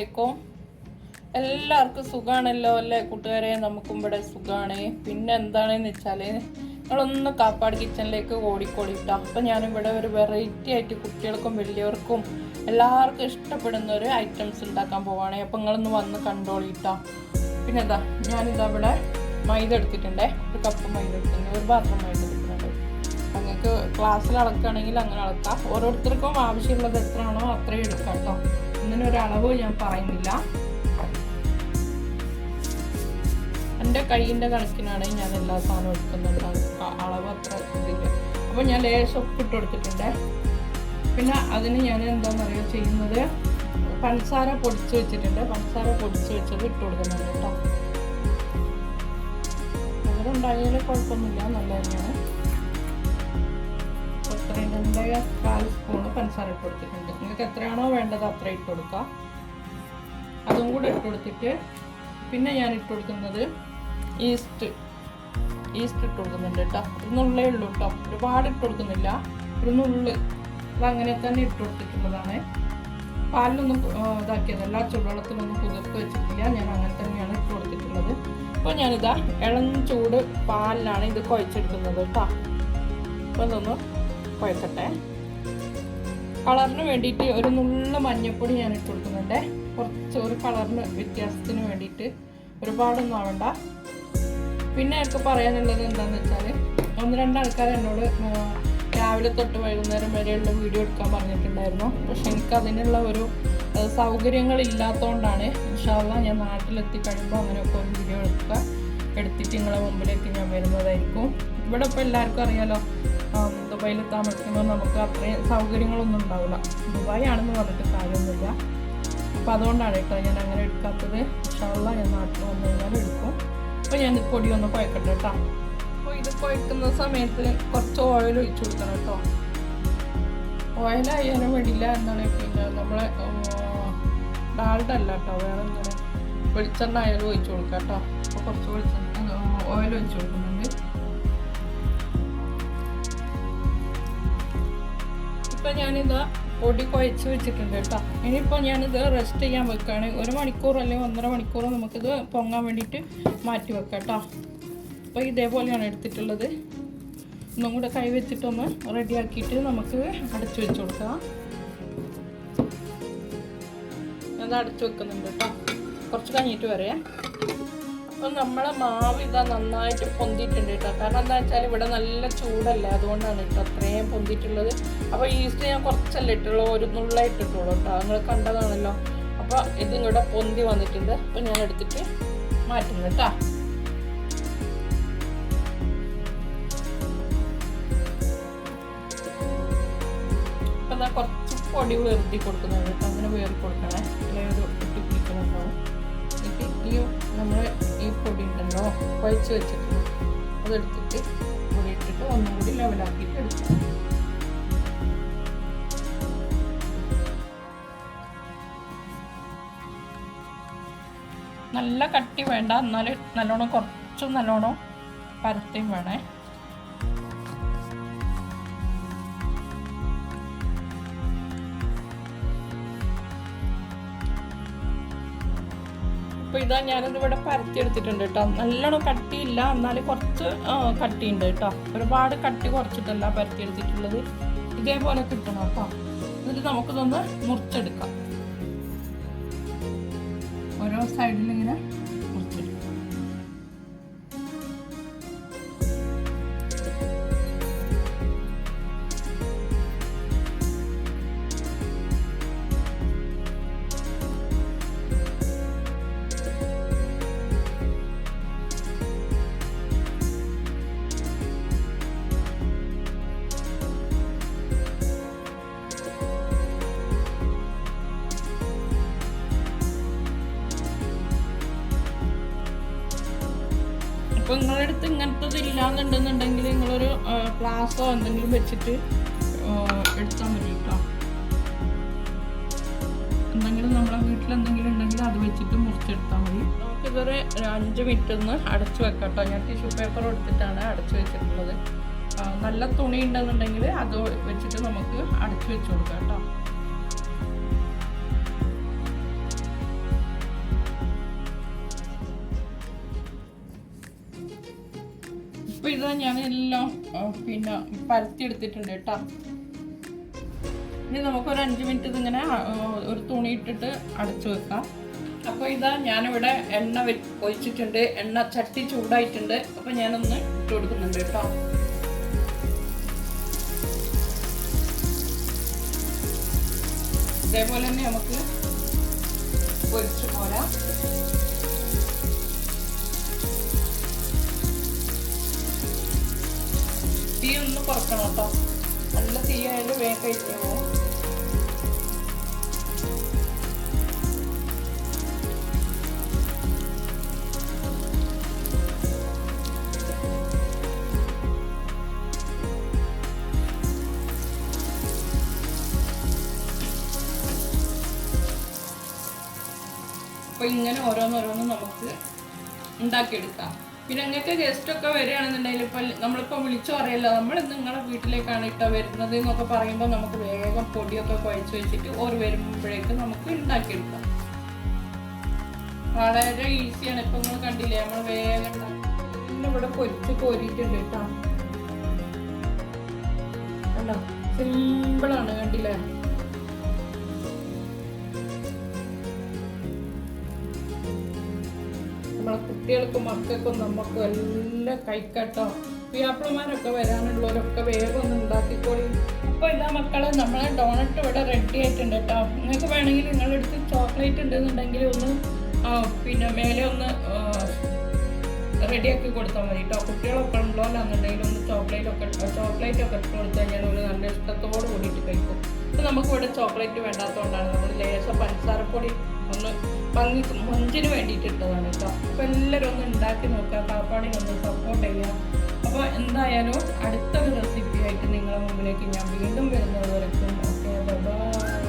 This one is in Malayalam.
അലൈക്കും എല്ലാവർക്കും സുഖാണല്ലോ അല്ലേ കൂട്ടുകാരെ? നമുക്കും ഇവിടെ സുഖമാണ് പിന്നെ എന്താണെന്ന് വെച്ചാൽ നിങ്ങളൊന്ന് കാപ്പാട് കിച്ചണിലേക്ക് ഓടിക്കോടിട്ടോ അപ്പം ഞാനിവിടെ ഒരു വെറൈറ്റി ആയിട്ട് കുട്ടികൾക്കും വലിയവർക്കും എല്ലാവർക്കും ഇഷ്ടപ്പെടുന്ന ഒരു ഐറ്റംസ് ഉണ്ടാക്കാൻ പോവാണ്. അപ്പം നിങ്ങളൊന്ന് വന്ന് കണ്ടോളിട്ടോ പിന്നെ എന്താ ഞാനിതാ ഇവിടെ മൈദ എടുത്തിട്ടുണ്ടേ. ഒരു കപ്പ് മൈദ എടുത്തിട്ടുണ്ട്. ഒരു പാത്രം മൈദ എടുത്തിട്ടുണ്ട്. നിങ്ങൾക്ക് ക്ലാസ്സിൽ അളക്കുകയാണെങ്കിൽ അങ്ങനെ അളക്കാം. ഓരോരുത്തർക്കും ആവശ്യമുള്ളത് എത്രയാണോ അത്രയും എടുക്കാം കേട്ടോ അളവ് ഞാൻ പറയുന്നില്ല. എന്റെ കൈയിന്റെ കണക്കിനാണ് ഞാൻ എല്ലാ സാധനവും എടുക്കുന്നുണ്ട് അ- അളവ് അത്ര ഇതില്ല. അപ്പോൾ ഞാൻ ലേശം ഉപ്പിട്ട് കൊടുത്തിട്ടുണ്ട്. പിന്നെ അതിന് ഞാൻ എന്താണെന്ന് അറിയുക ചെയ്യുന്നത്? പഞ്ചസാര പൊടിച്ച് വെച്ചിട്ടുണ്ട്. പഞ്ചസാര പൊടിച്ച് വെച്ചത് ഇട്ട് കൊടുക്കുന്നുണ്ട് കേട്ടോ. അവരുണ്ടായാലും കുഴപ്പമൊന്നുമില്ല. നല്ല തന്നെയാണ്. അത്രയും രണ്ട് കാൽ സ്പൂണ് പഞ്ചസാര ഇട്ട് കൊടുത്തിട്ടുണ്ട്. നിങ്ങൾക്ക് എത്രയാണോ വേണ്ടത് അത്ര ഇട്ട് കൊടുക്കാം. അതും കൂടെ ഇട്ട് കൊടുത്തിട്ട് പിന്നെ ഞാൻ ഇട്ട് കൊടുക്കുന്നത് ഈസ്റ്റ്. ഈസ്റ്റ് ഇട്ട് കൊടുക്കുന്നുണ്ട് കേട്ടോ. ഒരു നുള്ളേ ഉള്ളൂ കേട്ടോ. ഒരുപാട് ഇട്ട് കൊടുക്കുന്നില്ല. ഒരു നുള്ള്. അത് അങ്ങനെ തന്നെ ഇട്ട് കൊടുത്തിട്ടുള്ളതാണ്. പാലിലൊന്നും ഇതാക്കിയതല്ല. ചൂടുവെള്ളത്തിലൊന്നും കുതിർത്ത് വെച്ചിട്ടില്ല. ഞാൻ അങ്ങനെ തന്നെയാണ് ഇട്ട് കൊടുത്തിട്ടുള്ളത്. അപ്പോൾ ഞാനിതാ ഇളം ചൂട് പാലിലാണ് ഇത് കുഴച്ചെടുക്കുന്നത് കേട്ടോ. അപ്പോൾ ഇതൊന്ന് കുഴക്കട്ടെ കളറിന് വേണ്ടിയിട്ട് ഒരു നുള്ള മഞ്ഞപ്പൊടി ഞാൻ ഇട്ട് കൊടുക്കുന്നുണ്ട്. കുറച്ച് ഒരു കളറിന് വ്യത്യാസത്തിന് വേണ്ടിയിട്ട് ഒരുപാടൊന്നും ആവണ്ട. പിന്നെ എനിക്ക് പറയാനുള്ളത് എന്താണെന്ന് വെച്ചാൽ ഒന്ന് രണ്ട് ആൾക്കാർ എന്നോട് രാവിലെ തൊട്ട് വൈകുന്നേരം വരെയുള്ള വീഡിയോ എടുക്കാൻ പറഞ്ഞിട്ടുണ്ടായിരുന്നു. പക്ഷെ എനിക്ക് അതിനുള്ള ഒരു സൗകര്യങ്ങളില്ലാത്തതുകൊണ്ടാണ് ഇൻഷാല്ല ഞാൻ നാട്ടിലെത്തി കഴിയുമ്പോൾ അങ്ങനെയൊക്കെ ഒരു വീഡിയോ എടുക്കുക. എടുത്തിട്ട് നിങ്ങളെ മുമ്പിലേക്ക് ഞാൻ വരുന്നതായിരിക്കും. ഇവിടെ ഇപ്പോൾ എല്ലാവർക്കും അറിയാലോ ദുബായിൽ താമസിക്കുമ്പോൾ നമുക്ക് അത്രയും സൗകര്യങ്ങളൊന്നും ഉണ്ടാവില്ല. ദുബായ് ആണെന്ന് പറഞ്ഞിട്ട് കാര്യമൊന്നുമില്ല. അപ്പോൾ അതുകൊണ്ടാണ് കേട്ടോ ഞാൻ അങ്ങനെ എടുക്കാത്തത്. ഇഷ്ടമുള്ള ഞാൻ നാട്ടിൽ വന്നു കഴിഞ്ഞാൽ എടുക്കും. അപ്പോൾ ഞാൻ പൊടി ഒന്ന് കുഴക്കട്ടെ കേട്ടോ. അപ്പോൾ ഇത് കുഴക്കുന്ന സമയത്ത് കുറച്ച് ഓയിൽ ഒഴിച്ചു കൊടുക്കണം കേട്ടോ. ഓയിലായാലും വേണ്ടിയില്ല എന്താണ് പിന്നെ നമ്മളെ ഡാൽഡ അല്ല കേട്ടോ വേറെ എന്താണ്? വെളിച്ചെണ്ണ ആയാലും ഒഴിച്ചു കൊടുക്കാം കേട്ടോ. അപ്പോൾ കുറച്ച് വെളിച്ചെണ്ണ ഓയിൽ ഒഴിച്ചു കൊടുക്കുന്നുണ്ട് ഇപ്പം ഞാനിത് പൊടി കുഴച്ച് വെച്ചിട്ടുണ്ട് കേട്ടോ. ഇനിയിപ്പോൾ ഞാനിത് റെസ്റ്റ് ചെയ്യാൻ വെക്കുകയാണ് ഒരു മണിക്കൂർ അല്ലെങ്കിൽ ഒന്നര മണിക്കൂർ നമുക്കിത് പൊങ്ങാൻ വേണ്ടിയിട്ട് മാറ്റി വെക്കാം കേട്ടോ. അപ്പോൾ ഇതേപോലെയാണ് എടുത്തിട്ടുള്ളത്. ഒന്നും കൂടെ കൈ വെച്ചിട്ടൊന്ന് റെഡിയാക്കിയിട്ട് നമുക്ക് അടച്ചു വെച്ച് കൊടുക്കാം. അത് അടച്ചു വെക്കുന്നുണ്ട് കേട്ടോ. കുറച്ച് കഴിഞ്ഞിട്ട് വരാം. അപ്പം നമ്മളെ മാവ് ഇതാ നന്നായിട്ട് പൊന്തിയിട്ടുണ്ട് കേട്ടോ കാരണം എന്താ വെച്ചാൽ ഇവിടെ നല്ല ചൂടല്ലേ അതുകൊണ്ടാണ് കേട്ടോ അത്രയും പൊന്തിയിട്ടുള്ളത്. അപ്പോൾ ഈസ്റ്റ് ഞാൻ കുറച്ചല്ലേ ഇട്ടുള്ളൂ ഒരു നുള്ള ഇട്ടിട്ടുള്ളൂ കേട്ടോ നിങ്ങൾ കണ്ടതാണല്ലോ. അപ്പോൾ ഇത് ഇങ്ങോട്ട് പൊന്തി വന്നിട്ടുണ്ട്. അപ്പോൾ ഞാൻ എടുത്തിട്ട് മാറ്റുന്നു കേട്ടോ അപ്പം കുറച്ച് പൊടി വേർത്തി കൊടുക്കുന്നുണ്ട് കേട്ടോ അങ്ങനെ വേറി കൊടുക്കണേ. അല്ലെങ്കിൽ ഒരു ഒട്ടി പിടിക്കുന്നുണ്ടാവും എന്നിട്ട് ഈ നമ്മൾ ഈ പൊടി ഉണ്ടല്ലോ കുഴച്ച് വെച്ചിട്ടുണ്ട് അതെടുത്തിട്ട് പൊടി ഇട്ടിട്ട് ഒന്നും കൂടി ലെവലാക്കിയിട്ട് എടുക്കും. നല്ല കട്ടി വേണ്ട എന്നാൽ നല്ലോണം കുറച്ചും നല്ലോണം പരത്തിയും വേണേ. അപ്പൊ ഇതാ ഞാനത് ഇവിടെ പരത്തി എടുത്തിട്ടുണ്ട് കേട്ടോ. നല്ലോണം കട്ടിയില്ല. എന്നാലും കുറച്ച് കട്ടി കട്ടിയുണ്ട് കേട്ടോ. ഒരുപാട് കട്ടി കുറച്ചിട്ടല്ല പരത്തി എടുത്തിട്ടുള്ളത്. ഇതേപോലെ കിട്ടണം കേട്ടോ. എന്നിട്ട് നമുക്കിതൊന്ന് മുറിച്ചെടുക്കാം. ഓരോ സൈഡിൽ ഇങ്ങനെ അപ്പോൾ നിങ്ങളുടെ അടുത്ത് ഇങ്ങനത്തത് ഇല്ലാന്നുണ്ടെന്നുണ്ടെങ്കിൽ നിങ്ങളൊരു ഗ്ലാസോ എന്തെങ്കിലും വെച്ചിട്ട് എടുത്താൽ മതി കേട്ടോ. എന്തെങ്കിലും നമ്മളെ വീട്ടിൽ എന്തെങ്കിലും ഉണ്ടെങ്കിൽ അത് വെച്ചിട്ട് മുറിച്ചെടുത്താൽ മതി. നമുക്കിതൊരു അഞ്ച് മിനിറ്റ് ഒന്ന് അടച്ചു വെക്കാം കേട്ടോ. ഞാൻ ടിഷ്യൂ പേപ്പർ എടുത്തിട്ടാണ് അടച്ചു വെച്ചിട്ടുള്ളത്. നല്ല തുണി ഉണ്ടെന്നുണ്ടെങ്കിൽ അത് വെച്ചിട്ട് നമുക്ക് അടച്ചു വെച്ച് കൊടുക്കാം കേട്ടോ. അപ്പൊ ഇതാ ഞാൻ എല്ലാം പിന്നെ പരത്തി എടുത്തിട്ടുണ്ട് കേട്ടോ. ഇനി നമുക്ക് ഒരു അഞ്ച് മിനിറ്റ് ഇതിങ്ങനെ ഒരു തുണി ഇട്ടിട്ട് അടച്ചു വെക്കാം. അപ്പോൾ ഇതാ ഞാനിവിടെ എണ്ണ ഒഴിച്ചിട്ടുണ്ട്. എണ്ണ ചട്ടി ചൂടായിട്ടുണ്ട്. അപ്പോൾ ഞാനൊന്ന് ഇട്ട് കൊടുക്കുന്നുണ്ട് കേട്ടോ. ഇതേപോലെ തന്നെ നമുക്ക് പൊരിച്ചു പോരാം. തീ ഒന്ന് കുറക്കണം കേട്ടോ. നല്ല തീ ആയാലും വേഗം കഴിച്ചു അപ്പൊ ഇങ്ങനെ ഓരോന്നോരോന്നും നമുക്ക് ഉണ്ടാക്കിയെടുക്കാം. പിന്നെ അങ്ങനത്തെ ഗസ്റ്റ് ഒക്കെ വരികയാണെന്നുണ്ടെങ്കിൽ ഇപ്പം നമ്മളിപ്പോൾ വിളിച്ചു പറയല്ലോ നമ്മൾ നിങ്ങളുടെ വീട്ടിലേക്കാണ് ഇട്ടോ വരുന്നത് എന്നൊക്കെ പറയുമ്പോൾ നമുക്ക് വേഗം പൊടിയൊക്കെ കുഴച്ച് വെച്ചിട്ട് ഓർ വരുമ്പോഴേക്ക് നമുക്ക് ഉണ്ടാക്കിയെടുക്കാം. വളരെ ഈസിയാണ് ഇപ്പം നിങ്ങൾ കണ്ടില്ലേ നമ്മൾ വേഗം ഇവിടെ പൊരിച്ച് കോരിയിട്ടുണ്ട് കേട്ടോ. കണ്ടോ? സിമ്പിളാണ് കണ്ടില്ലേ? നമ്മളെ കുട്ടികൾക്കും മക്കൾക്കും നമുക്കും എല്ലാം കൈക്കട്ടോ. വ്യാപ്പിളമാരൊക്കെ വരാനുള്ളവരൊക്കെ വേഗം ഒന്ന് ഉണ്ടാക്കിക്കോളി. ഇപ്പൊ എല്ലാ മക്കളെ നമ്മളെ ഡോണറ്റ് ഇവിടെ റെഡി ആയിട്ടുണ്ട് കേട്ടോ. നിങ്ങൾക്ക് വേണമെങ്കിൽ നിങ്ങളുടെ അടുത്ത് ചോക്ലേറ്റ് ഉണ്ടെന്നുണ്ടെങ്കിൽ ഒന്ന് പിന്നെ മേലെ ഒന്ന് റെഡിയാക്കി കൊടുത്താൽ മതി കേട്ടോ. കുട്ടികളൊക്കെ ഉണ്ടോല്ലാന്നുണ്ടെങ്കിൽ ഒന്ന് ചോക്ലേറ്റ് ഒക്കെ ചോക്ലേറ്റ് ഒക്കെ ഇട്ട് കൊടുത്താൽ കഴിഞ്ഞാൽ ഒരു നല്ല ഇഷ്ടത്തോട് കൂടിയിട്ട് കഴിക്കും. അപ്പൊ നമുക്ക് ഇവിടെ ചോക്ലേറ്റ് വേണ്ടാത്തതുകൊണ്ടാണ് നമ്മൾ ലേശം പഞ്ചസാരപ്പൊടി ഒന്ന് ഭംഗി മുഞ്ചിന് വേണ്ടിയിട്ട് ഇട്ടതാണ് കേട്ടോ. അപ്പോൾ എല്ലാവരും ഒന്ന് ഉണ്ടാക്കി നോക്കുക കാപ്പാടിനെ ഒന്ന് സപ്പോർട്ട് ചെയ്യാം. അപ്പോൾ എന്തായാലും അടുത്തൊരു റെസിപ്പി ആയിട്ട് നിങ്ങളുടെ മുമ്പിലേക്ക് ഞാൻ വീണ്ടും വരുന്നത് വരയ്ക്കും ഓക്കെ ബൈ